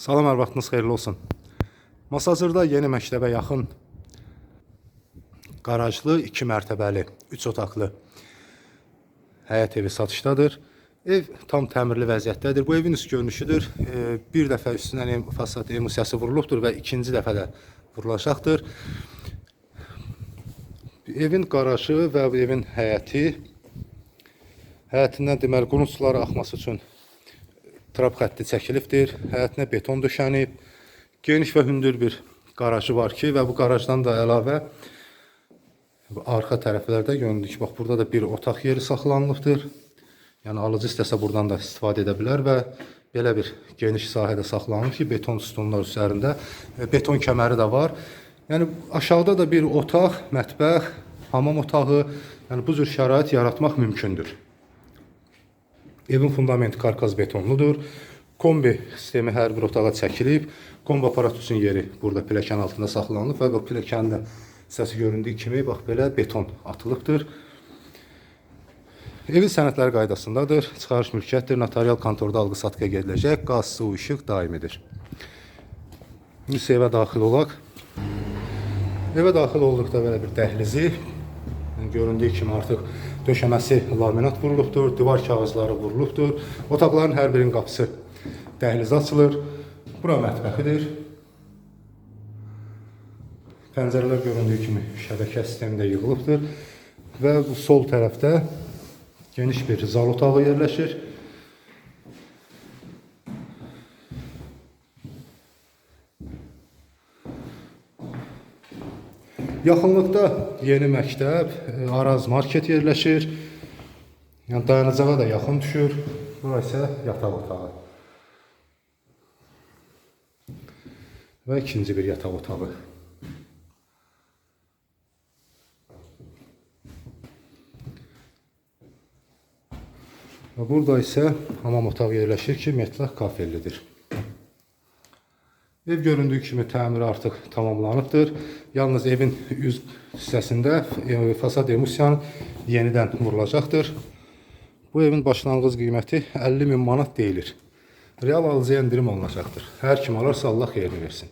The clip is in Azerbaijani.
Salam, hər vaxtınız xeyirli olsun. Masazırda yeni məktəbə yaxın qarajlı, 2 mərtəbəli, 3 otaqlı həyət evi satışdadır. Ev tam təmirli vəziyyətdədir. Bu evin üst görünüşüdür. E, bir dəfə üstündən em- fasad emusiyası vurulubdur və ikinci dəfə də vurulacaqdır. Evin qarajı və evin həyəti həyətindən deməli qunut suları axması üçün trap xətti çəkilibdir. Həyətinə beton döşənib. Geniş və hündür bir qarajı var ki, və bu qarajdan da əlavə arxa tərəflərdə göründük. Bax burada da bir otaq yeri saxlanılıbdır. Yəni alıcı istəsə buradan da istifadə edə bilər və belə bir geniş sahədə saxlanılıb ki, beton sütunlar üzərində beton kəməri də var. Yəni aşağıda da bir otaq, mətbəx, hamam otağı, yəni bu cür şərait yaratmaq mümkündür. Evin fundamenti karkaz betonludur. Kombi sistemi hər bir otağa çəkilib. Kombi aparat üçün yeri burada pilləkən altında saxlanılıb və bu pilləkənin də səsi göründüyü kimi bax belə beton atılıbdır. Evin sənədləri qaydasındadır. Çıxarış mülkiyyətdir. Notarial kontorda alqı-satqıya gediləcək. Qaz, su, işıq daimidir. İndi isə evə daxil olaq. Evə daxil olduqda belə bir dəhlizi göründüyü kimi artıq döşəməsi laminat vurulubdur, divar kağızları vurulubdur. Otaqların hər birinin qapısı dəhlizə açılır. Bura mətbəxidir. Pəncərələr göründüyü kimi şəbəkə sistemində yığılıbdır və bu sol tərəfdə geniş bir zal otağı yerləşir. Yaxınlıqda yeni məktəb, Araz market yerləşir. Yəni dayanacağa da yaxın düşür. Bura isə yataq otağı. Və ikinci bir yataq otağı. Və burada isə hamam otağı yerləşir ki, metlaq kafellidir. Ev göründüyü kimi təmiri artıq tamamlanıbdır. Yalnız evin üz hissəsində e, fasad emusiyanı yenidən vurulacaqdır. Bu evin başlanğıc qiyməti 50 min manat deyilir. Real alıcıya endirim olunacaqdır. Hər kim alarsa Allah xeyrini versin.